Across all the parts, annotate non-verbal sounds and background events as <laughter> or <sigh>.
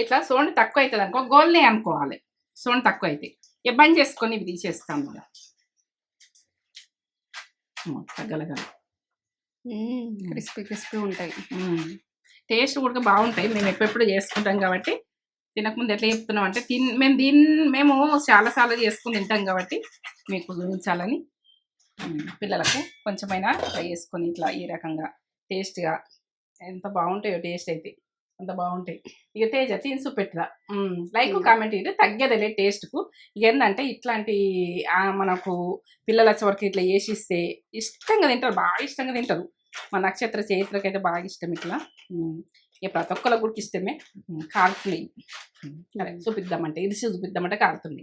ఇట్లా సోండి తక్కువ అవుతుంది అనుకో గోల్నే అనుకోవాలి. సోండి తక్కువ అయితే ఇక బంద్ చేసుకొని ఇవి తీసేస్తాం ఇక. ఉమ్, తగ్గలగల క్రిస్పీ క్రిస్పీ ఉంటాయి. టేస్ట్ కూడా బాగుంటాయి. మేము ఎప్పుడెప్పుడు చేసుకుంటాం కాబట్టి తినకముందు ఎట్లా చెప్తున్నాం అంటే తిన్ మేము దీన్ని మేము చాలా సార్లు చేసుకుని తింటాం కాబట్టి మీకు చూపించాలని. పిల్లలకు కొంచెమైనా ట్రై చేసుకొని ఇట్లా ఈ రకంగా టేస్ట్గా ఎంత బాగుంటాయో టేస్ట్ అయితే. అంత బాగుంటాయి. ఇక తేజ తినుసు పెట్టరా. లైక్. కామెంట్ ఇది తగ్గేదిలే టేస్ట్కు ఇక ఏంటంటే ఇట్లాంటి మనకు పిల్లల వరకు ఇట్లా వేసిస్తే ఇష్టంగా తింటారు. బాగా ఇష్టంగా తింటారు. మా నక్షత్ర చరిత్రకైతే బాగా ఇష్టం ఇట్లా. ఇక ప్రతి ఒక్కళ్ళ కూడా ఇష్టమే. ఉమ్, సరే చూపిద్దామంటే ఇరిసి చూపిద్దామంటే కారుతుంది.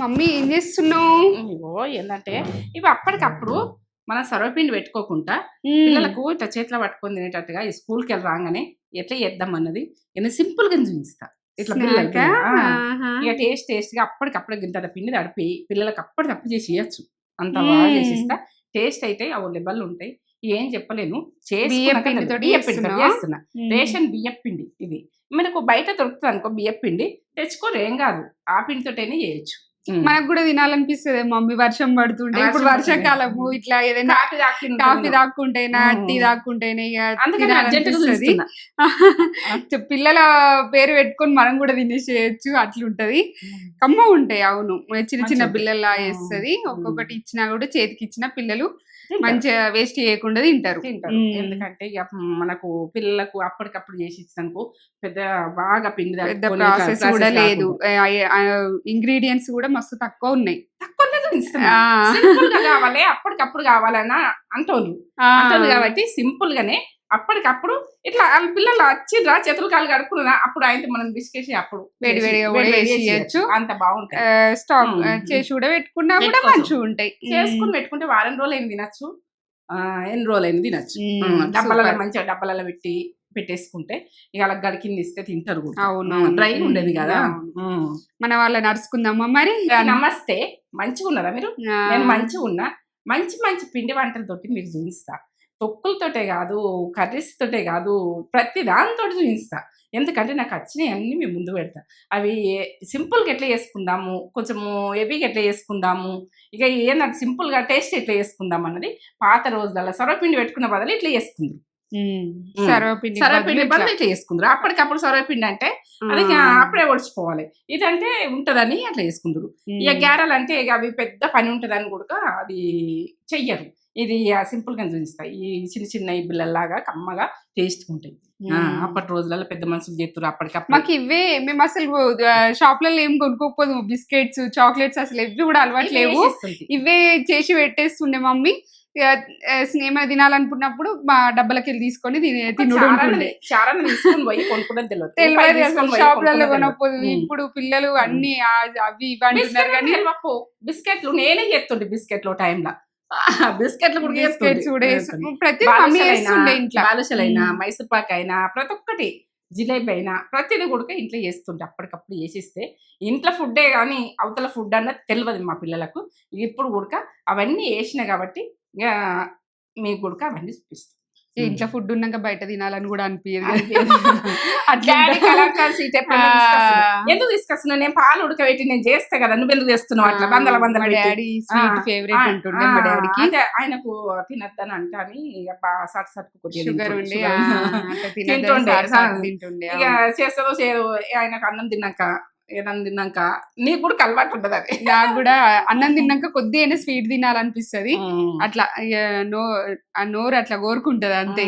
మమ్మీ ఏం చేస్తున్నావు? ఇవో ఏంటంటే ఇవి అప్పటికప్పుడు మనం సర్వపిండి పెట్టుకోకుండా పిల్లలకు ఇట్లా చేతిలో పట్టుకొని తినేటట్టుగా ఈ స్కూల్కి వెళ్ళి రాగానే ఎట్లా చేద్దాం అన్నది నేను సింపుల్గా చూపిస్తా. ఇట్లా పిల్లలకి ఆ, ఇక టేస్ట్ టేస్ట్గా అప్పటికప్పుడు గింత పిండి తడిపి పిల్లలకి అప్పటికప్పుడు చేసి ఇవ్వచ్చు అంత బాగా. చేసిస్తా. టేస్ట్ అయితే అవి లెవెల్ ఉంటాయి. ఏం చెప్పలేను? చేస్తున్నా. రేషన్ బియ్యం పిండి ఇది. మనకు బయట దొరుకుతుంది అనుకో బియ్యం పిండి తెచ్చుకోరు ఏం కాదు. ఆ పిండితోటైనా చేయొచ్చు. మనకు కూడా తినాలనిపిస్తుంది మమ్మీ వర్షం పడుతుంటే ఇప్పుడు వర్షం వర్షాకాలము. ఇట్లా ఏదైనా కాఫీ దాక్కుంటేనా. టీ దాక్కుంటేనే ఇక <laughs> పిల్లల పేరు పెట్టుకొని మనం కూడా తినేసేయచ్చు అట్లుంటది కమ్మ ఉంటాయి అవును చిన్న చిన్న పిల్లల్లా. వేస్తుంది. ఒక్కొక్కటి ఇచ్చినా కూడా చేతికి ఇచ్చిన పిల్లలు. మంచిగా వేస్ట్ చేయకుండా తింటారు తింటారు. ఎందుకంటే ఇక మనకు పిల్లలకు అప్పటికప్పుడు చేసి ఇచ్చినాకు పెద్ద బాగా పిండి పెద్ద ప్రాసెస్ కూడా లేదు. ఇంగ్రీడియంట్స్ కూడా మస్తు తక్కువ ఉన్నాయి. సింపుల్గా కావాలి అప్పటికప్పుడు కావాలన్న అంటోళ్ళు. అంటోళ్ళు కాబట్టి సింపుల్ గానే అప్పటికప్పుడు ఇట్లా వాళ్ళ పిల్లలు వచ్చిర్రా చేతులు కాళ్ళు కడుక్కున్నా అప్పుడు అయితే మనం బిస్కెట్ అప్పుడు వేడి వేడిగా. అంత బాగుంటాయి స్టాక్ చేసి కూడా పెట్టుకున్నా కూడా. మంచిగా ఉంటాయి చేసుకుని పెట్టుకుంటే వారం రోజులు అయిన తినచ్చు ఆ, ఎన్ని రోజులు అయిన తినచ్చు. డబ్బాలలో సూపర్. మంచిగా డబ్బాలలో పెట్టి పెట్టేసుకుంటే ఇక అలా గడికింది ఇస్తే తింటారు కూడా అవును డ్రై ఉండేది కదా. మన వాళ్ళ నడుచుకుందామా మరి నమస్తే. మంచిగా ఉన్నారా మీరు? నేను మంచిగా ఉన్నా. మంచి మంచి పిండి వంటలతోటి మీకు చూపిస్తా. తొక్కులతోటే కాదు కర్రీస్ తోటే కాదు ప్రతి దానితో చూపిస్తా. ఎందుకంటే నాకు వచ్చినాయి అన్ని మేము ముందు పెడతా. అవి సింపుల్గా ఎట్లా చేసుకుందాము? కొంచెము హెవీగా ఎట్లా చేసుకుందాము? ఇక ఏంటంటే సింపుల్గా టేస్ట్ ఎట్లా చేసుకుందాం అన్నది పాత రోజులలో సొరపిండి పెట్టుకున్న బదులు ఇట్లా చేసుకుంది. సర్వపిండి సొరపిండి బదులు ఇట్లా. చేసుకుందరు. అప్పటికప్పుడు సొరపిండి అంటే. అది. అప్పుడే ఒడిచిపోవాలి. ఇదంటే ఉంటదని అట్లా చేసుకుందరు. ఇక గ్యారెలు అంటే ఇక అవి పెద్ద పని ఉంటుందని కూడా అది చెయ్యరు. ఇది సింపుల్గా చూపిస్తాయి. ఈ చిన్న చిన్న ఈ బిళ్ళల్లాగా కమ్మగా టేస్ట్ ఉంటాయి. అప్పటి రోజులలో పెద్ద మనుషులు చేతురు అప్పటికప్పుడు. మాకు ఇవే మేము అసలు షాప్లలో ఏం కొనుక్కోకపోదు. బిస్కెట్స్ చాక్లెట్స్ అసలు ఎవి కూడా అలవాటు ఇవి లేవు. ఇవే చేసి పెట్టేస్తుండే మమ్మీ. ఏమైనా తినాలనుకున్నప్పుడు మా డబ్బలకి వెళ్ళి తీసుకొని తినే తినుడు ఉంటుండే. తెలియదు షాపులలో కొనకపోదు. ఇప్పుడు పిల్లలు అన్ని అవి ఇవి అంటున్నారు బిస్కెట్లు నేనే చేస్తుండే బిస్కెట్లు టైంలో. <laughs> బిస్కెట్లు కూడా ప్రతి బాలుషలైనా. మైసూర్ పాక్ అయినా ప్రతి ఒక్కటి జిలేబీ అయినా ప్రతిది కూడా ఇంట్లో చేస్తుంటే అప్పటికప్పుడు చేసిస్తే ఇంట్లో ఫుడ్డే కానీ అవతల ఫుడ్ అన్నది తెలియదు మా పిల్లలకు. ఇప్పుడు కూడా అవన్నీ వేసిన కాబట్టి మీకు కూడా అవన్నీ చూపిస్తాం ఇంట్లో ఫుడ్ ఉన్నాక బయట తినాలని కూడా అనిపించదు. <laughs> ఎందుకు తీసుకొస్తున్నా? నేను పాలు ఉడకబెట్టి నేను చేస్తా కదా నువ్వు ఎందుకు చేస్తున్నావు అట్లా? బందల బందల మా పెట్టి. డాడీ ఫేవరెట్ ఆ, ఉంటుండే మా డాడీకి. ఆయనకు తినద్దని అంటాని. సట్ సట్ కొద్దిగా షుగర్ ఉండి తింటుండే. చేస్తుందో చేయదు ఆయనకు అన్నం తిన్నాక ఏదన్నా తిన్నాక నీకు కూడా అలవాటు ఉంటుంది అది. నాకు కూడా <laughs> అన్నం తిన్నాక కొద్ది అయినా స్వీట్ తినాలనిపిస్తది. అట్లా నో ఆ నోరు అట్లా కోరుకుంటది అంతే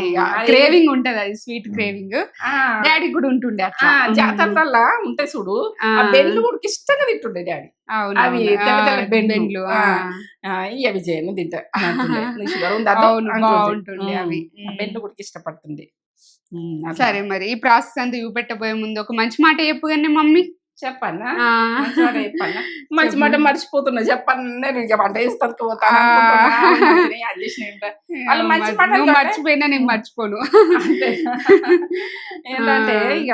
క్రేవింగ్ ఉంటది అది స్వీట్ క్రేవింగ్ డాడీ కూడా ఉంటుండే అట్లా. జాతరలల్లా ఉంటాయి చూడు బెండ్లు కూడా ఇష్టంగా తింటుండే డాడీ అవి బెండ్లు. అవి చేయను తింటా. <laughs> బాగుంటుండే అవి. బెండ్లు కూడా అట్లా. సరే మరి ఈ ప్రాసెస్ అంతా చూపెట్టబోయే ముందు ఒక మంచి మాట చెప్పు కానీ మమ్మీ. చెప్పన్నా. <laughs> మంచి మాట చెప్పన్నా? మాట మర్చిపోతున్నా చెప్పను నేను వంట చేస్తాను ఆ. వాళ్ళు మంచి అంటే- మర్చిపోయినా నేను మర్చిపోను. <laughs> ఏంటంటే. ఇక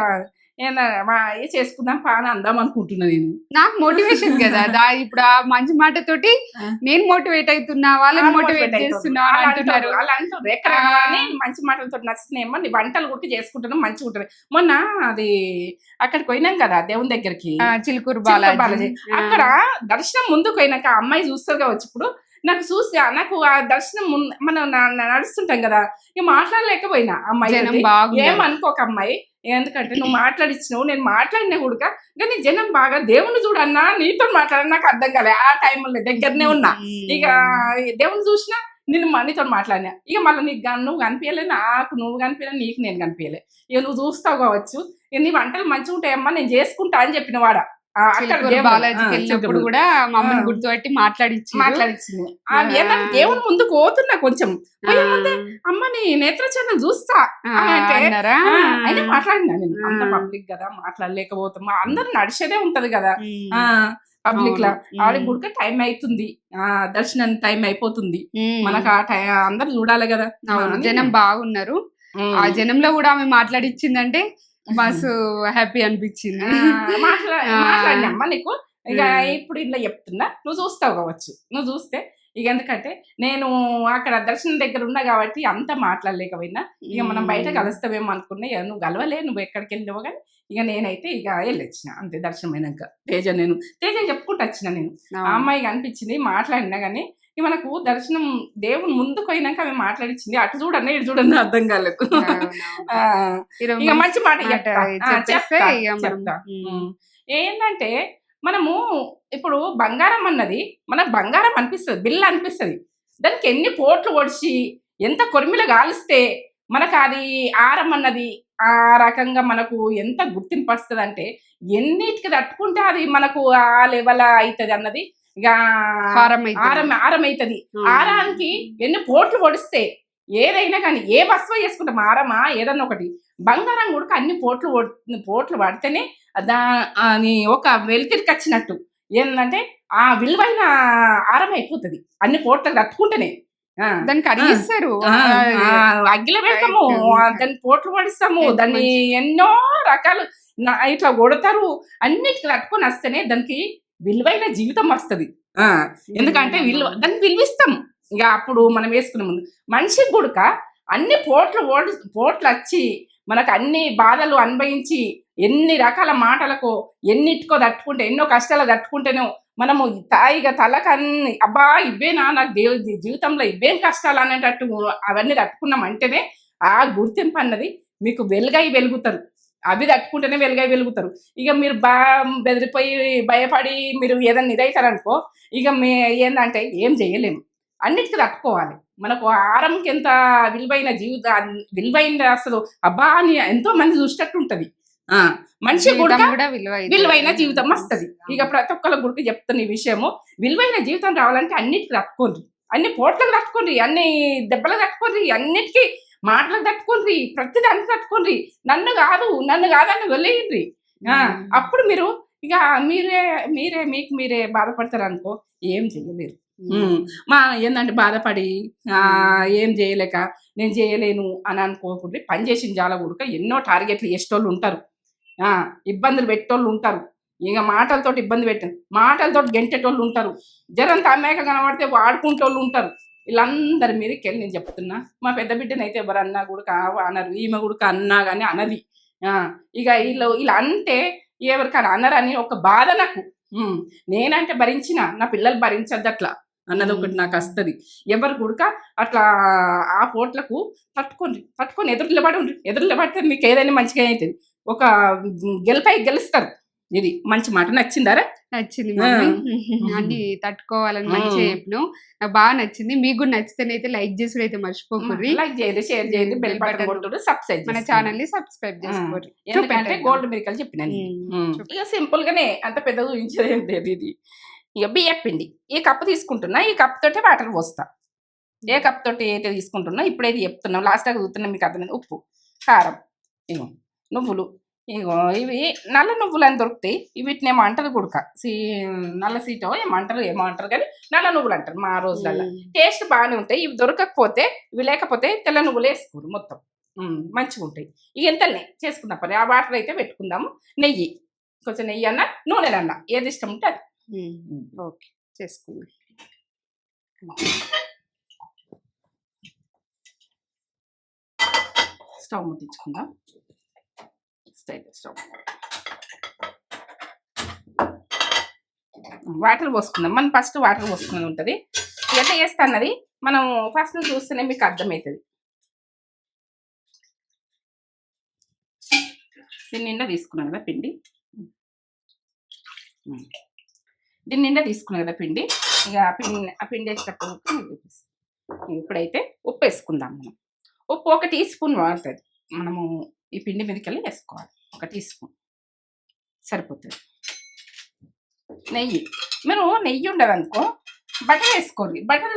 చేసుకుందాం పాన అందాం అనుకుంటున్నా నేను. నాకు మోటివేషన్ కదా. ఇప్పుడు ఆ మంచి మాటతోటి ఆ. నేను మోటివేట్ అవుతున్నా వాళ్ళని మోటివేట్ చేస్తున్నా అంటున్నారు. అలా అంటారు ఎక్కడ మంచి మాటలతో నచ్చినాయేమో నీ వంటలు కూడా చేసుకుంటున్నాం మంచిగా ఉంటుంది. మొన్న అది అక్కడికి పోయినాం కదా దేవుని దగ్గరికి. చిలుకూరు బాలాజీ. అక్కడ దర్శనం ముందుకు పోయినాక ఆ అమ్మాయి చూస్తారు కావచ్చు ఇప్పుడు నాకు చూసి నాకు ఆ దర్శనం ముందు మనం నడుస్తుంటాం కదా ఇక మాట్లాడలేకపోయినా అమ్మాయి తోటి. ఏమనుకోక అమ్మాయి ఎందుకంటే నువ్వు మాట్లాడిచ్చినావు నేను మాట్లాడినా కూడా కానీ జనం బాగా దేవుని చూడన్నా నీతో మాట్లాడన్నా నాకు అర్థం కాలే. ఆ టైంలో దగ్గరనే ఉన్నా. ఇక దేవుని చూసినా నేను మ- నీతో మాట్లాడినా. ఇక మళ్ళీ నీకు నువ్వు కనిపించలే నాకు నువ్వు కనిపించలే నీకు నేను కనిపించలే ఇక నువ్వు చూస్తావు కావచ్చు. ఇక నీ వంటలు మంచిగా ఉంటాయమ్మా నేను చేసుకుంటా అని చెప్పిన వాడ. బాలాజీకి వెళ్ళినప్పుడు. కూడా మమ్మల్ని. గుర్తుపట్టి ఆ, ఆ. ఏంటంటే దేవుని ముందు పోతున్నా కొంచెం. పోయే ముందే అమ్మ నీ నేత్ర ఛానల్ చూస్తా అన్నారా? అయినా మాట్లాడినా నేను. అంత. పబ్లిక్ కదా మాట్లాడలేకపోతాం అందరు నడిచేదే ఉంటది కదా. పబ్లిక్ లా. ఆవిడ. గుడిక టైం అవుతుంది ఆ దర్శనం టైం అయిపోతుంది. మనకు ఆ టైం అందరు చూడాలి కదా. జనం బాగున్నారు. ఆ జనంలో కూడా ఆమె మాట్లాడిచ్చిందంటే మస్తు హ్యాపీ అనిపించింది. మాట్లాడినమ్మా నీకు? ఇక. ఇప్పుడు ఇలా చెప్తున్నా. నువ్వు చూస్తావు కావచ్చు. నువ్వు చూస్తే. ఇక ఎందుకంటే నేను అక్కడ దర్శనం దగ్గర ఉన్నా కాబట్టి అంత మాట్లాడలేకపోయినా. ఇక మనం బయట కలుస్తామేమో అనుకున్నా. ఇక నువ్వు కలవలే నువ్వు ఎక్కడికి వెళ్ళినావు కానీ ఇక నేనైతే ఇక వెళ్ళొచ్చిన. అంతే దర్శనం అయినాక తేజ నేను తేజ చెప్పుకుంటూ వచ్చిన నేను. ఆ అమ్మాయి కనిపించింది మాట్లాడినా కానీ మనకు దర్శనం దేవుని ముందుకు పోయినాక ఆమె మాట్లాడించింది అటు చూడన్నా ఇటు చూడన్నా అర్థం కాలేదు. ఇక మంచి మాట చెప్తా. మనం. ఏంటంటే మనము ఇప్పుడు బంగారం అన్నది మనకు బంగారం అనిపిస్తుంది బిల్ల అనిపిస్తుంది. దానికి ఎన్ని పోట్లు పొడిచి ఎంత కొరిమిల కాలిస్తే మనకు అది ఆరం అన్నది ఆ రకంగా మనకు ఎంత గుర్తింపు వస్తుంది అంటే ఎన్నిటికి తట్టుకుంటే అది మనకు ఆ లెవెల్ అవుతుంది అన్నది ఇక అయితే. ఆరం ఆరం అవుతుంది. ఆరానికి ఎన్ని పోట్లు పొడిస్తే ఏదైనా కానీ ఏ వస్తువు చేసుకుంటాం ఆరమా ఏదన్నా ఒకటి. బంగారం కూడా అన్ని పోట్లు పోట్లు పడితేనే దా అని ఒక వెలితిరికి వచ్చినట్టు. ఏంటంటే ఆ విలువైన ఆరం అయిపోతుంది. అన్ని పోట్లకు తట్టుకుంటేనే. ఆ, ఆ, అగ్గిలో పెడతాము. దాన్ని పోట్లు పడిస్తాము. దాన్ని ఎన్నో రకాలు ఇట్లా కొడతారు. అన్నిటికి తట్టుకొని వస్తేనే దానికి విలువైన జీవితం వస్తుంది. ఎందుకంటే విలువ దాన్ని విలువిస్తాం. ఇక అప్పుడు మనం వేసుకునే ముందు. మనిషికి గుడక అన్ని పోట్లు ఓడి పోట్లు వచ్చి మనకు అన్ని బాధలు అనుభవించి ఎన్ని రకాల మాటలకు ఎన్నిటికో తట్టుకుంటే ఎన్నో కష్టాలు తట్టుకుంటేనో మనము తాయిగా తలకన్ని అబ్బా ఇవేనా నాకు దేవు జీవితంలో ఇవేం కష్టాలు అనేటట్టు అవన్నీ తట్టుకున్నాం అంటేనే ఆ గుర్తింపు అన్నది మీకు వెలుగై వెలుగుతారు అవి తట్టుకుంటేనే వెలుగై వెలుగుతారు. ఇక మీరు బా బెదిరిపోయి భయపడి మీరు ఏదైనా ఇదవుతారనుకో ఇక మే ఏంటంటే ఏం చేయలేము. అన్నిటికీ తట్టుకోవాలి. మనకు ఆరంకి ఎంత విలువైన జీవిత విలువైన అసలు. అబ్బా అని ఎంతో మంది చూసేటట్టు ఉంటది. మనిషి కూడా కూడా విలువ విలువైన జీవితం వస్తుంది. ఇక ప్రతి ఒక్కళ్ళ గురికి చెప్తున్న ఈ విషయము. విలువైన జీవితం రావాలంటే అన్నిటికి తట్టుకోండి. అన్ని పోట్లకు తట్టుకోండి అన్ని దెబ్బలకు తట్టుకోండి అన్నిటికీ మాటలకు తట్టుకోండి ప్రతి దానికి తట్టుకోండి నన్ను కాదు నన్ను కాదని వెళ్ళేయండి ఆ, అప్పుడు మీరు ఇక మీరే మీరే మీకు మీరే బాధపడతారు అనుకో ఏం చేయలేరు. ఉమ్. మా ఏంటంటే బాధపడి ఏం చేయలేక నేను చేయలేను అని అనుకోకుండా పని చేసిన జాల కూడా ఎన్నో టార్గెట్లు చేసేటోళ్ళు ఉంటారు. ఆ, ఇబ్బందులు పెట్టేటోళ్ళు ఉంటారు. ఇక మాటలతో ఇబ్బంది పెట్టారు. మాటలతో గెంటేటోళ్ళు ఉంటారు. జరంత అమ్మాయిక కనబడితే వాడుకుంటోళ్ళు ఉంటారు. వీళ్ళందరి మీదకి వెళ్ళి నేను చెప్తున్నా. మా పెద్ద బిడ్డని అయితే ఎవరు అన్నా కూడా కావు అనరు. ఈమె కూడా అన్నా కానీ అనది. ఇక వీళ్ళు ఇలా అంటే ఎవరికైనా అనరని ఒక బాధ నాకు. నేనంటే భరించిన నా పిల్లలు భరించద్దు అట్లా అన్నది ఒకటి నాకు వస్తుంది. ఎవరు గుడక అట్లా ఆ పోట్లకు తట్టుకోండి తట్టుకొని ఎదురు నిలబడి. ఎదురు నిలబడితే మీకు ఏదైనా మంచిగా అవుతుంది ఒక గెలిపై గెలుస్తారు. ఇది మంచి మాట. నచ్చిందారా నచ్చింది అన్ని <laughs> తట్టుకోవాలని మంచిగా ఉమ్. చెప్పినావు. నాకు బాగా నచ్చింది. మీకు కూడా నచ్చితేనైతే లైక్ చేసుడు అయితే మర్చిపోకూరి లైక్ చేయండి షేర్ చేయండి బెల్ బటన్ కొట్టుడు సబ్స్క్రైబ్ మన ఛానల్ని సబ్స్క్రైబ్ చేసుకోరు ఎందుకంటే గోల్డ్ మెడికల్ చెప్పినాను ఉమ్. ఇక సింపుల్ గానే అంత పెద్ద లేదు ఇది. ఇక బియ్యం పిండి. ఈ కప్పు తీసుకుంటున్నా ఈ కప్ తోటే వాటర్ పోస్తా. ఏ కప్ తోటి అయితే తీసుకుంటున్నా ఇప్పుడైతే చెప్తున్నాం లాస్ట్ చూస్తున్నా మీకు అర్థమైంది. ఉప్పు కారం ఇగో నువ్వులు ఇగో ఇవి నల్ల నువ్వులు అని దొరుకుతాయి. వీటిని ఏమో అంటారు గుడక. సీ నల్ల సీటో ఏమో అంటారు ఏమో అంటారు కానీ నల్ల నువ్వులు అంటారు మా రోజులలో టేస్ట్ బాగానే ఉంటాయి. ఇవి దొరకకపోతే ఇవి లేకపోతే తెల్ల నువ్వులు వేసుకోరు మొత్తం. మంచిగా ఉంటాయి. ఇక ఎంతలే చేసుకుందాం పని. ఆ వాటర్ అయితే పెట్టుకుందాము. నెయ్యి. కొంచెం నెయ్యి అన్న నూనె అన్న. ఏది ఇష్టం ఉంటే అది. ఓకే. చేసుకుందాం. స్టవ్ ముట్టించుకుందాం. స్టవ్ స్టవ్ వాటర్ పోసుకుందాం. మనం ఫస్ట్ వాటర్ పోసుకుని ఉంటుంది. ఎట్లా చేస్తా అన్నది మనం ఫస్ట్ చూస్తేనే మీకు అర్థమవుతుంది దీని నిండా తీసుకున్నాం కదా పిండి? దీని నిండా తీసుకున్నాం కదా పిండి? ఇక ఆ పిండి ఆ పిండి వేసేటప్పుడు ఇప్పుడైతే ఉప్పు వేసుకుందాం మనం. ఉప్పు ఒక టీ స్పూన్ వాడుతుంది. మనము ఈ పిండి మీదకెళ్ళి వేసుకోవాలి. ఒక టీ స్పూన్. సరిపోతుంది. నెయ్యి. మీరు నెయ్యి ఉండదు అనుకో బటర్ వేసుకోండి. బటర్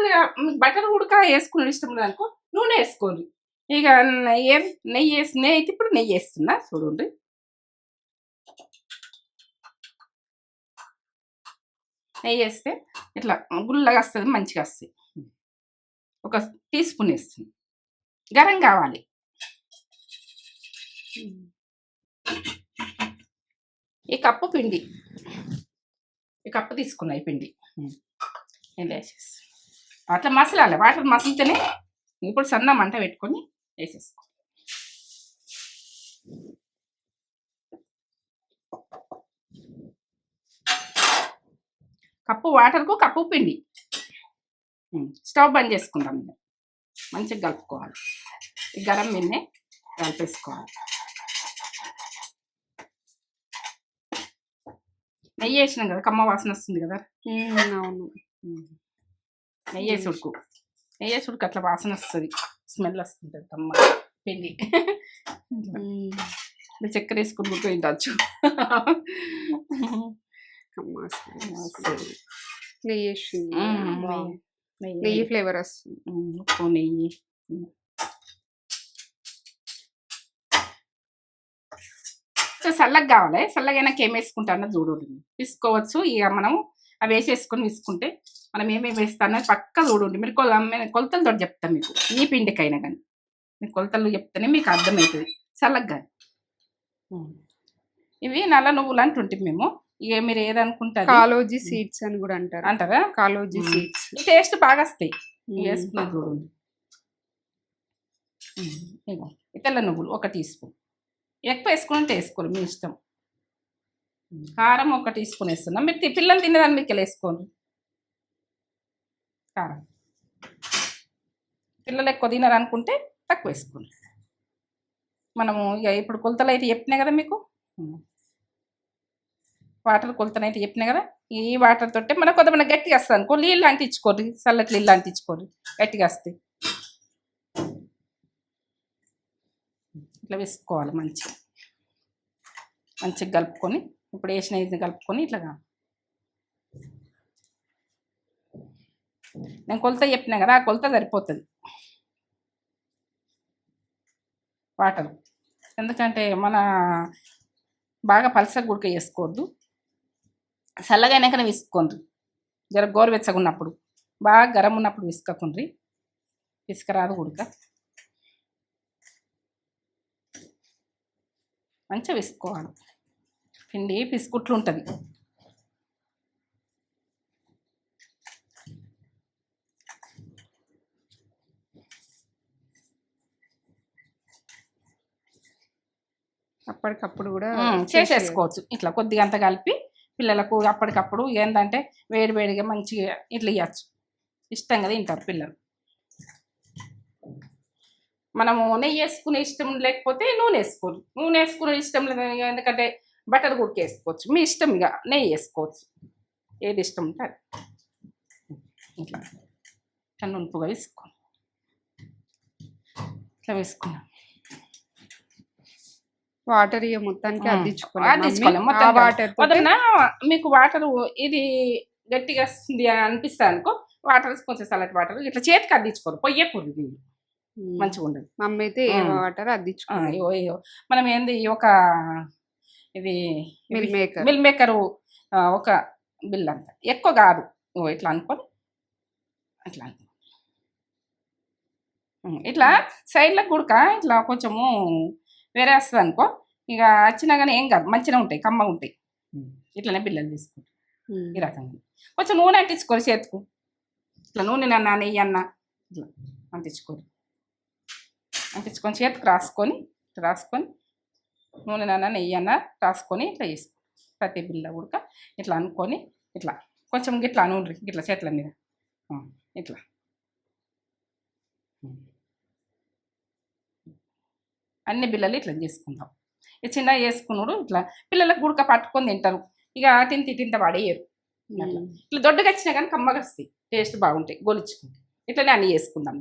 బటర్ ఉడక వేసుకుని ఇష్టం ఉండదు నూనె వేసుకోండి. ఇక నెయ్యి నెయ్యి వేసి నెయ్యి అయితే ఇప్పుడు నెయ్యి వేస్తున్నా చూడండి. నెయ్యి వేస్తే ఇట్లా గుల్లగా వస్తుంది మంచిగా వస్తుంది. ఒక టీ స్పూన్ వేస్తుంది గరం కావాలి. ఈ కప్పు పిండి. ఈ కప్పు తీసుకున్నా ఈ పిండి. నేను వేసేసి అట్లా మసలాలి. వాటర్ మసలితేనే ఇప్పుడు సన్న మంట పెట్టుకొని వేసేసుకో కప్పు వాటర్కు కప్పు పిండి. స్టవ్ బంద్ చేసుకుందాం మంచిగా కలుపుకోవాలి. ఈ గరం మిన్నే కలిపేసుకోవాలి. నెయ్యి వేసినాం కదా కమ్మ వాసన వస్తుంది కదా. అవును. నెయ్యి వేసి ఉడుకు నెయ్యి వేసి ఉడుకు అట్లా వాసన వస్తుంది. స్మెల్ వస్తుంది కమ్మ. పిండి. చక్కెర వేసుకుని అమ్మా, సరే. నెయ్యి వేసింది. నెయ్యి. ఫ్లేవర్ వస్తుంది. నెయ్యి. సో చల్లగా కావాలి. చల్లగా అయినాక ఏం వేసుకుంటానో చూడండి తీసుకోవచ్చు ఇక మనం అవి వేసేసుకొని తీసుకుంటే మనం ఏమేమి వేస్తానో పక్క చూడండి. మీరు కొల నేను కొలతలతో చెప్తాను మీకు. ఈ పిండికైనా కానీ. మీకు కొలతలు చెప్తేనే మీకు అర్థమవుతుంది. చల్లగా. ఇవి నల్ల నువ్వులు అంటుంటాం మేము. ఇక మీరు ఏదనుకుంటారు కాలోజీ సీడ్స్ అని కూడా అంటారు. అంటారా? కాలోజీ. సీడ్స్. టేస్ట్ బాగా వస్తాయి. వేసుకున్నాం చూడండి. తెల్ల నువ్వులు ఒక టీ స్పూన్. ఎక్కువ వేసుకుంటే వేసుకోరు మీ ఇష్టం. కారం ఒక టీ స్పూన్ వేస్తున్నాం మీరు పిల్లలు తినేదాన్ని మీకు వేసుకోండి? కారం. పిల్లలు ఎక్కువ తినరు అనుకుంటే తక్కువ వేసుకోండి. మనము ఇక ఇప్పుడు కొలతలు అయితే చెప్పినా కదా మీకు? వాటర్ కొలతలు అయితే చెప్పినా కదా? ఈ వాటర్ తోటే మనకు కొంతమంది గట్టిగా వస్తుంది అనుకో నీళ్ళు అంటించుకోరు చల్లటి నీళ్ళు అంటించుకోరు గట్టిగా వస్తాయి ఇట్లా వేసుకోవాలి మంచిగా. మంచిగా కలుపుకొని ఇప్పుడు వేసిన ఇది కలుపుకొని ఇట్లా నేను కొలత చెప్పినా కదా ఆ కొలత సరిపోతుంది. వాటర్. ఎందుకంటే మన బాగా పలసగా గుడక చేసుకోవద్దు. చల్లగా అయినాకనే విసుకోండి జర గోరువెచ్చగా ఉన్నప్పుడు బాగా గరం ఉన్నప్పుడు విసుకకుండ్రి విసుకరాదు గుడక మంచిగా విసుకోవాలి. పిండి పిసుకుట్లు ఉంటుంది. అప్పటికప్పుడు కూడా చేసేసుకోవచ్చు. ఇట్లా కొద్దిగా అంత కలిపి పిల్లలకు అప్పటికప్పుడు ఏంటంటే వేడి వేడిగా మంచిగా ఇట్లా ఇవ్వచ్చు ఇష్టంగా తింటారు పిల్లలు. మనము నెయ్యి వేసుకునే ఇష్టం లేకపోతే నూనె వేసుకోరు. నూనె వేసుకునే ఇష్టం లేదు ఎందుకంటే బటర్ గుడ్కి వేసుకోవచ్చు. మీ ఇష్టం ఇక నెయ్యి వేసుకోవచ్చు. ఏది ఇష్టం ఉంటే అది. ఇట్లా ఇట్లా నునుపుగా వేసుకోండి ఇట్లా వేసుకున్నాం. వాటర్ ఇక మొత్తానికి. అద్దించుకోవాలి వాటర్ వదన మీకు వాటర్ ఇది గట్టిగా వస్తుంది అని అనిపిస్తుంది అనుకో వాటర్ కొంచెం చల్లటి వాటర్ ఇట్లా చేతికి అద్దించుకోరు. పొయ్యకూడదు ఇది మంచిగా ఉండదు మమ్మీ అయితే ఏ. వాటర్ అద్దించుకోవాలి మనం ఏంది ఒక ఇది మిల్ మేకర్. మిల్ మేకరు ఒక బిల్ అంత. ఎక్కువ కాదు. ఇట్లా అనుకొని. అట్లా అనుకో. ఇట్లా సైడ్లకు గుడక ఇట్లా కొంచెము వేరే వస్తుంది అనుకో ఇక వచ్చినా కానీ ఏం కాదు. మంచిగా ఉంటాయి కమ్మగా ఉంటాయి. ఇట్లనే పిల్లలు తీసుకుంటారు. ఈ రకంగా. కొంచెం నూనె అంటించుకోరు చేతుకు. ఇట్లా నూనె నన్న నెయ్యి అన్న ఇట్లా అంటించుకోరు. అంటించుకొని చేతికి రాసుకొని రాసుకొని నూనె నన్న నెయ్యి అన్న రాసుకొని ఇట్లా చేసుకో ప్రతి బిల్ల ఉడక ఇట్లా అనుకొని ఇట్లా కొంచెం గిట్లా నూనె ఇట్లా చేతుల మీద. ఇట్లా. అన్ని బిల్లలు ఇట్లా చేసుకుందాం. ఇక చిన్న చేసుకున్నాడు ఇట్లా పిల్లలకు గుడక పట్టుకొని తింటారు. ఇక తింత తింత పడేయరు. ఇట్లా దొడ్డగా వచ్చినా కానీ కమ్మగా వస్తాయి. టేస్ట్ బాగుంటాయి. గొలుచుకుంటాయి. ఇట్లనే అన్ని చేసుకుందాం.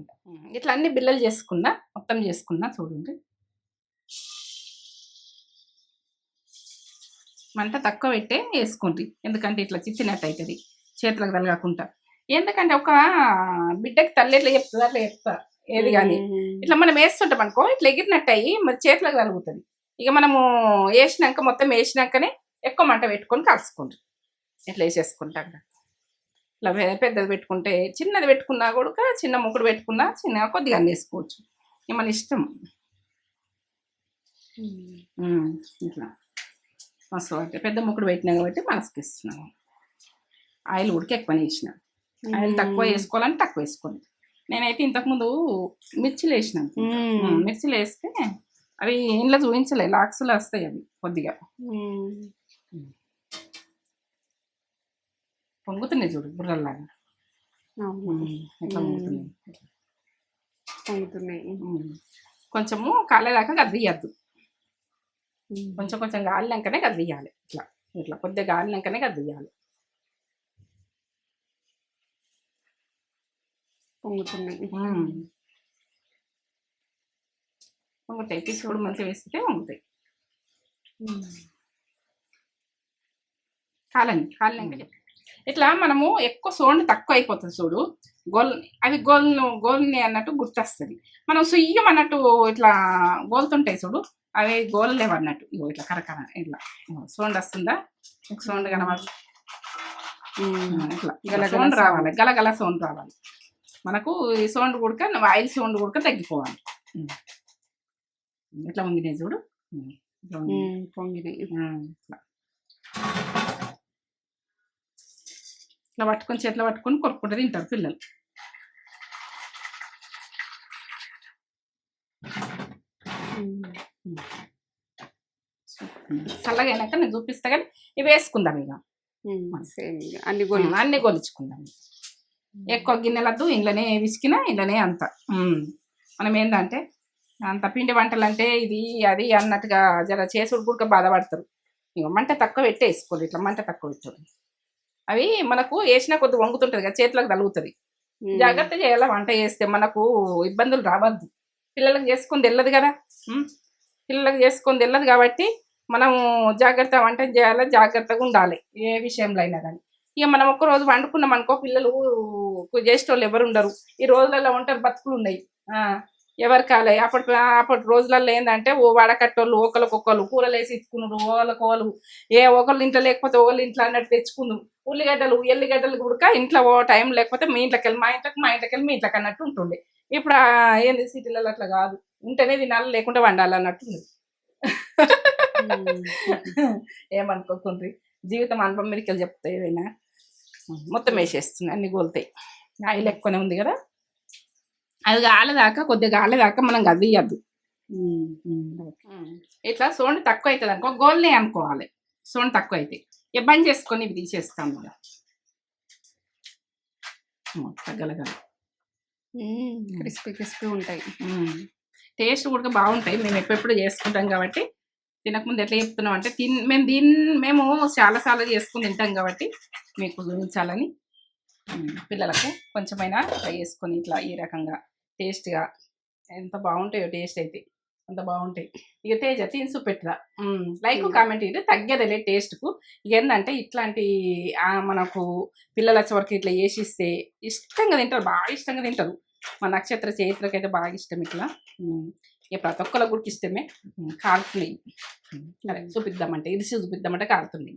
ఇట్లా అన్ని బిల్లలు చేసుకున్నా మొత్తం చేసుకున్నా చూడండి. మంట తక్కువ పెట్టే వేసుకోండి. ఎందుకంటే ఇట్లా చిచ్చినట్టు అవుతుంది చేతులకు తలగకుండా. ఎందుకంటే ఒక బిడ్డకి తల్లి ఎట్లా చెప్తుంది అట్లా చెప్తా ఏది కానీ ఇట్లా మనం వేస్తుంటాం అనుకో ఇట్లా ఎగిరినట్టు అయ్యి మరి చేతులకు తలుగుతుంది. ఇక మనము వేసినాక మొత్తం వేసినాకనే ఎక్కువ మంట పెట్టుకొని కాల్చుకోండి ఇట్లా వేసేసుకుంటాం ఇట్లా పెద్దది పెట్టుకుంటే చిన్నది పెట్టుకున్నా కూడా చిన్న ముక్కుడు పెట్టుకున్నా చిన్న కొద్దిగా వేసుకోవచ్చు మన ఇష్టం. ఇట్లా. మస్తు అంటే పెద్ద ముక్కుడు పెట్టినా కాబట్టి మనసుకి ఇస్తున్నాము ఆయిల్ ఉడికి ఎక్కువ వేసిన ఆయిల్ తక్కువ వేసుకోవాలని తక్కువ వేసుకోండి నేనైతే ఇంతకుముందు మిర్చిలు వేసినాను ఉమ్, మిర్చిలు వేస్తే అవి ఇంట్లో చూపించలే లాక్స్లో వస్తాయి అవి కొద్దిగా. పొంగుతున్నాయి చూడు బుర్రల్లాగా. ఇట్లా. పొంగుతున్నాయి? పొంగుతున్నాయి. కొంచెము కాలేదాకా గద్దెయ్యద్దు కొంచెం కొంచెం గాలినాకనే గద్దెయ్యాలి ఇట్లా ఇట్లా కొద్దిగా గాలినాకనే గద్దెయ్యాలి పొంగుతున్నాయి. పొంగుతాయి. తీసుకుడు మంచిగా వేస్తే పొంగుతాయి. కాలండి కాలినాక ఇట్లా మనము ఎక్కువ సోండ్ తక్కువ అయిపోతుంది చూడు. గోల్ అవి గోల్ను గోల్ని అన్నట్టు గుర్తొస్తుంది. మనం సుయ్యం అన్నట్టు ఇట్లా గోలుతుంటాయి చూడు. అవి గోలలేవు అన్నట్టు. ఇగో ఇట్లా కరకర ఇట్లా. సోండ్ వస్తుందా? ఒక సోండ్ కనబడ ఇట్లా. సౌండ్. రావాలి. గలగల సౌండ్ రావాలి. మనకు ఈ సౌండ్ కూడా ఆయిల్ సౌండ్ కూడా తగ్గిపోవాలి. ఇట్లా ఉంది చూడు. పొంగినాయి. ఇట్లా. ఇట్లా పట్టుకొని చేతిలో పట్టుకొని కొరుక్కుంటూ తింటారు పిల్లలు. చల్లగా అయినాక నేను చూపిస్తా కానీ ఇవి వేసుకుందాం ఇక. అన్ని గోలి అన్ని కొలుచుకుందాం ఎక్కువ గిన్నెలద్దు ఇంట్లోనే విసికినా ఇంట్లోనే అంత. మనం ఏంటంటే అంత పిండి వంటలు అంటే ఇది అది అన్నట్టుగా జర చేసుడు కూడా బాధపడతారు. ఇక మంట తక్కువ పెట్టే వేసుకోవాలి ఇట్లా మంట తక్కువ పెట్టారు అవి మనకు వేసిన కొద్ది వంగుతుంటది కదా చేతులకు తగులుతుంది జాగ్రత్త చేయాలి? వంట చేస్తే మనకు ఇబ్బందులు రావద్దు. పిల్లలకు చేసుకొని తెలియదు కదా? పిల్లలకు చేసుకొని తెలియదు కాబట్టి మనము జాగ్రత్త వంట చేయాలి? జాగ్రత్తగా ఉండాలి ఏ విషయంలో అయినా కానీ. ఇక మనం ఒక్క రోజు వండుకున్నాం అనుకో పిల్లలు చేసేటోళ్ళు ఎవరు ఉండరు. ఈ రోజులలో ఒంటరి బతుకులు ఉన్నాయి. ఎవరు కాలే అప్పటి అప్పటి రోజులలో ఏంటంటే ఓ వడకట్టోళ్ళు ఒకరికొకరు కూరలు వేసి ఇచ్చుకున్నారు ఒకరికొకరు ఏ ఒకళ్ళు ఇంట్లో లేకపోతే ఒకళ్ళు ఇంట్లో అన్నట్టు తెచ్చుకుందాం ఉల్లిగడ్డలు ఎల్లిగడ్డలు కూడా ఇంట్లో ఓ టైం లేకపోతే మీ ఇంట్లోకి వెళ్ళి మా ఇంట్లోకి మా ఇంట్లోకి వెళ్ళి మీ ఇంట్లోకి అన్నట్టు ఉంటుండే. ఇప్పుడు ఏంది సిటీలలో అట్లా కాదు. ఉంటేనే తినాలి లేకుంటే వండాలి అన్నట్టు ఉంది. <laughs> ఏమనుకోకుండ్రి జీవితం అనుభవం మీదకి వెళ్ళి చెప్తాయి ఏదైనా మొత్తం వేసేస్తున్నాయి అన్ని గోలుతాయి. ఆయిల్ ఎక్కువనే ఉంది కదా. అది గాలేదాకా కొద్దిగా గాలేదాకా మనం గదియద్దు. ఇట్లా సోండి తక్కువ అవుతుంది అనుకో గోల్నే అనుకోవాలి. సోండి తక్కువ అయితే ఇక బంద్ చేసుకొని ఇవి తీసేస్తాం కదా తగ్గలగల క్రిస్పీ క్రిస్పీ ఉంటాయి. టేస్ట్ కూడా బాగుంటాయి. మేము ఎప్పుడెప్పుడు చేసుకుంటాం కాబట్టి తినకముందు ఎట్లా చెప్తున్నాం అంటే తిన్ మేము దీన్ని మేము చాలా చాలా చేసుకుని తింటాం కాబట్టి మీకు చూపించాలని. పిల్లలకు కొంచెమైనా ట్రై చేసుకొని ఇట్లా ఈ రకంగా టేస్ట్గా. ఎంత బాగుంటాయో టేస్ట్ అయితే. అంత బాగుంటాయి. ఇక తేజ తినుసు పెట్టరా. లైక్. కామెంట్ ఇది తగ్గేదిలే టేస్ట్కు. ఇక ఏంటంటే ఇట్లాంటి మనకు పిల్లల వరకు ఇట్లా వేసిస్తే ఇష్టంగా తింటారు. బాగా ఇష్టంగా తింటారు. మా నక్షత్ర చరిత్రకి అయితే బాగా ఇష్టం ఇట్లా. ఇక ప్రతి ఒక్కళ్ళ కూడా ఇష్టమే. కారుతున్నాయి చూపిద్దామంటే. ఇరిసి చూపిద్దామంటే కారుతుంది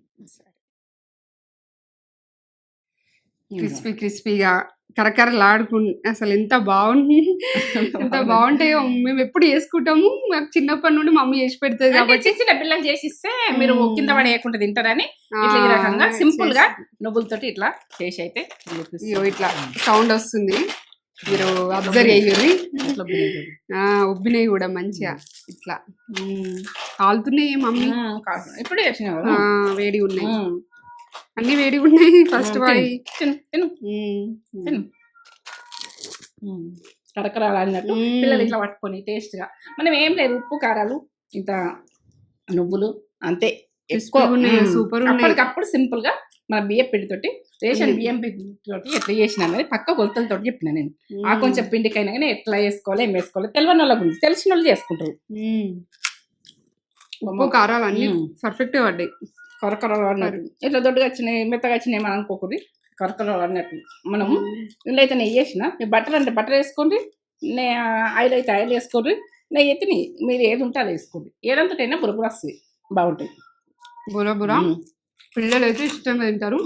క్రిస్పీ క్రిస్పీగా కరకరలాడుకు అసలు ఎంత బాగుంది. ఎంత బాగుంటాయో మేము ఎప్పుడు చేసుకుంటాము. మాకు చిన్నప్పటి నుండి మమ్మీ చేసి పెడుతుంది కాబట్టి. చిన్న పిల్లలు చేసి ఇస్తే మీరు. కింద పడేయకుండా తింటారని ఇట్లా ఈ రకంగా సింపుల్గా నువ్వులతోటి ఇట్లా చేసి అయితే ఇట్లా సౌండ్ వస్తుంది. మీరు అబ్జర్వ్ అయ్యి. ఉబ్బినాయి కూడా మంచిగా ఇట్లా. కాలుతున్నాయి మమ్మీ. ఇప్పుడు వేడి ఉన్నాయి. అన్ని వేడి ఉన్నాయి. ఫస్ట్ వాడి తిను. తిను మ్మ్. తిను. కరకరాలు అన్నట్టు. పిల్లలు ఇట్లా పట్టుకొని టేస్ట్గా మనం ఏం లేదు ఉప్పు కారాలు ఇంత నువ్వులు అంతే. ఉన్నాయి. అప్పటికప్పుడు సింపుల్గా మన బియ్యం పిండితోటి రేషన్. బియ్యం పిండితోటి ఎట్లా చేసిన అనేది పక్క కొలతలతో చెప్పిన నేను. ఆ. కొంచెం పిండికైనా కానీ ఎట్లా వేసుకోవాలి ఏం వేసుకోవాలి తెలియని వాళ్ళ గురించి తెలిసిన వాళ్ళు చేసుకుంటారు. ఉప్పు కారాలు అన్ని. పర్ఫెక్ట్ పడ్డాయి. కరకరలు అన్నట్టు ఇట్లా దొడ్డుగా వచ్చినాయి మెత్తగా వచ్చినాయి మనం అనుకోకూడదు. కరకరలు అన్నట్టు మనము ఇంట్లో అయితే నెయ్యి వేసిన. బట్టలు అంటే బట్టలు వేసుకోండి నే ఆయిల్ అయితే ఆయిల్ వేసుకోండి. నెయ్యి అయితే నెయ్యి మీరు ఏది ఉంటే అది వేసుకోండి. ఏదంతటైనా బురబుర వస్తుంది బాగుంటాయి. బురా బురా పిల్లలు అయితే ఇష్టంగా తింటారు.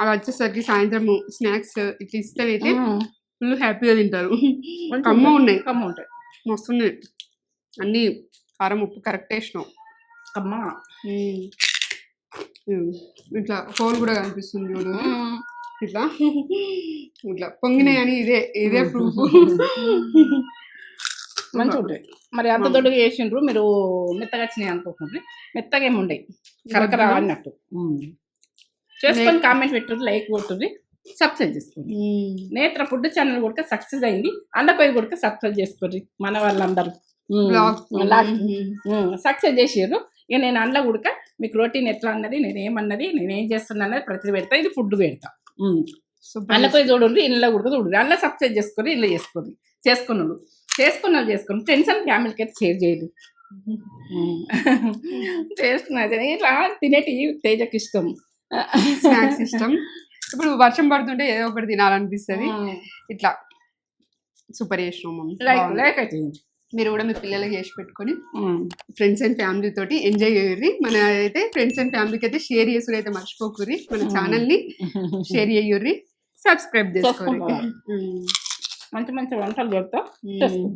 అలా వచ్చేసరికి సాయంత్రం స్నాక్స్ ఇట్లా ఇస్తేనైతే. ఫుల్ హ్యాపీగా తింటారు. కమ్మ. ఉన్నాయి. కమ్మ ఉంటాయి మస్తున్నాయి అన్ని కారం ఉప్పు కరెక్ట్ వేసినావు కమ్మ మ్మ్. మ్మ్. ఇట్లా హోల్ కూడా కనిపిస్తుంది చూడు. ఇట్లా? <laughs> ఇట్లా. పొంగినాయి అని ఇదే ఇదే ప్రూఫ్ <laughs> మంచిగా ఉంటాయి. మరి అంత దొడ్డుగా చేసిండ్రు మీరు మెత్తగా వచ్చినాయి అనుకోకండి. మెత్తగా ఏమి ఉండయి. కరకర అన్నట్టు. చేసుకొని కామెంట్ పెట్టుర్రి లైక్ కొట్టుర్రి సబ్స్క్రైబ్ చేసుకోండి. నేత్ర ఫుడ్ ఛానల్ కూడా సక్సెస్ అయింది అన్నపై కూడా సబ్స్క్రైబ్ చేసుకోండి మన వాళ్ళందరూ. సక్సెస్ చేసారు ఇక నేను అండ్ల కూడా మీకు రొటీన్ ఎట్లా అన్నది నేను ఏమన్నది నేను ఏం చేస్తున్నా అన్నది ప్రతి పెడతా ఇది ఫుడ్ పెడతా. అన్నపై చూడండి ఇంట్లో కూడా చూడండి అన్న సబ్స్క్రైబ్ చేసుకొని ఇల్లు చేసుకోండి. చేసుకున్నాడు చేసుకున్నాడు చేసుకోండి ఫ్రెండ్స్ అండ్ ఫ్యామిలీకి అయితే షేర్ చేయదు <laughs> చేసుకున్నది ఇట్లా తినేటి తేజకి ఇష్టం. స్నాక్స్ ఇష్టం. ఇప్పుడు వర్షం పడుతుంటే ఏదో ఒకటి తినాలనిపిస్తుంది. ఇట్లా. సూపర్ చేసినాం లైక్. లైక్ అయితే మీరు కూడా మీ పిల్లలకి చేసి పెట్టుకొని ఫ్రెండ్స్ అండ్ ఫ్యామిలీ తోటి ఎంజాయ్ చేయర్రి. మన అయితే ఫ్రెండ్స్ అండ్ ఫ్యామిలీకి అయితే షేర్ చేసుడు అయితే మర్చిపోకుర్రి. మన. ఛానల్ని షేర్ చేయుర్రి. సబ్స్క్రైబ్ చేసుకోండి? మంచి మంచి వంటలు. చేసుకో